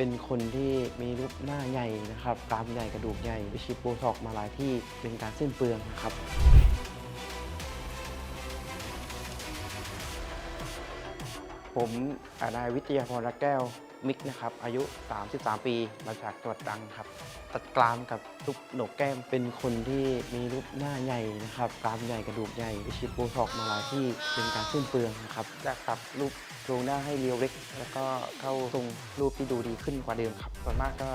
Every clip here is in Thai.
เป็นคนที่มีรูปหน้าใหญ่นะครับกรามใหญ่กระดูกใหญ่ไปฉีดโบท็อกมาหลายที่เป็นการสิ้นเปลืองนะครับ ผมอานายวิทยาพรรักแก้ว มิกนะครับอายุ 33 ปีมาจากจังหวัดตรังครับ ตัดกรามกับทุกโหนกแก้มเป็นคนที่มีรูปหน้าใหญ่นะครับกรามใหญ่กระดูกใหญ่ไปฉีดโบท็อกมาหลายที่เป็นการสิ้นเปลืองนะครับจะปรับรูปโครงหน้าให้เรียวเล็ก แล้วก็เข้าทรงรูปที่ดูดีขึ้นกว่าเดิมครับส่วนมากก็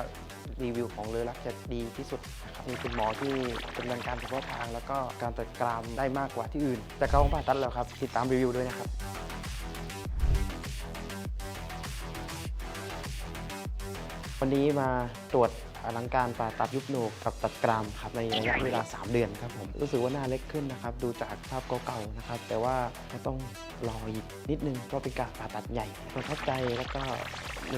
รีวิวของเลอรักจะดีที่สุดนะครับมีคุณหมอที่ดำเนินการเฉพาะทาง แล้วก็การตัดกรามได้มากกว่าที่อื่น แต่เขาผ่าตัดแล้วครับติดตามรีวิวด้วยนะครับ วันนี้มาตรวจอลังการผ่าตัดยุบโหนกกับตัดกรามครับในระยะเวลา 3 เดือนครับผมรู้สึกว่าหน้าเล็กขึ้นนะครับ ดูจากภาพเก่าๆนะครับ แต่ว่าก็ต้องรออีกนิดนึงเพราะเป็นการผ่าตัดใหญ่ประทับใจแล้วก็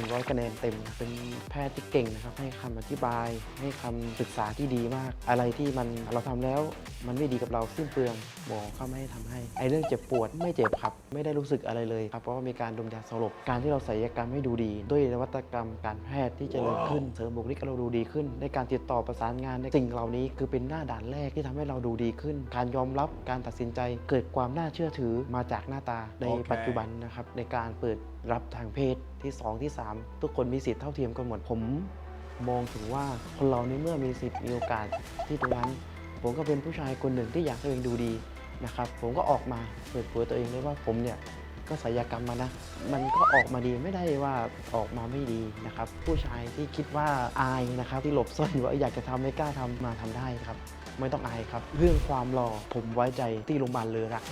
100 คะแนนเต็มนะเป็นแพทย์ที่เก่งนะครับ ให้คำอธิบาย ให้คำศึกษาที่ดีมาก อะไรที่มันเราทำแล้วมันไม่ดีกับเราสิ้นเปลืองหมอเขาไม่ให้ทำให้ ไอ้เรื่องเจ็บปวดไม่เจ็บครับ ไม่ได้รู้สึกอะไรเลยครับ เพราะว่ามีการดมยาสลบ การที่เราศัลยกรรมให้ดูดี ด้วยนวัตกรรมการแพทย์ที่เจริญขึ้น เสริมบุคลิกเราดูดีขึ้น ในการติดต่อประสานงานในสิ่งเหล่านี้คือเป็นหน้าด่านแรกที่ทำให้เราดูดีขึ้น การยอมรับการตัดสินใจเกิดความน่าเชื่อถือมาจากหน้าตาในโอเคปัจจุบันนะครับในการเปิด รับทางเพศที่ 2 ที่ 3 ทุกคนมีสิทธิ์เท่าเทียมกันหมดผม มองถึงว่าคนเราในเมื่อมีสิทธิ์มีโอกาสที่ตรงนั้น ผมก็เป็นผู้ชายคนหนึ่งที่อยากให้ตัวเองดูดีนะครับผมก็ออกมาเปิดเผยตัวเองเลยว่าผมเนี่ยก็ศัลยกรรมมานะ มันก็ออกมาดีไม่ได้ว่าออกมาไม่ดีนะครับ ผู้ชายที่คิดว่าอายนะครับ ที่หลบซ่อนว่าอยากจะทำไม่กล้าทำมาทำได้ครับ ไม่ต้องอายครับ เรื่องความหล่อผมไว้ใจที่โรงพยาบาลเลยรัก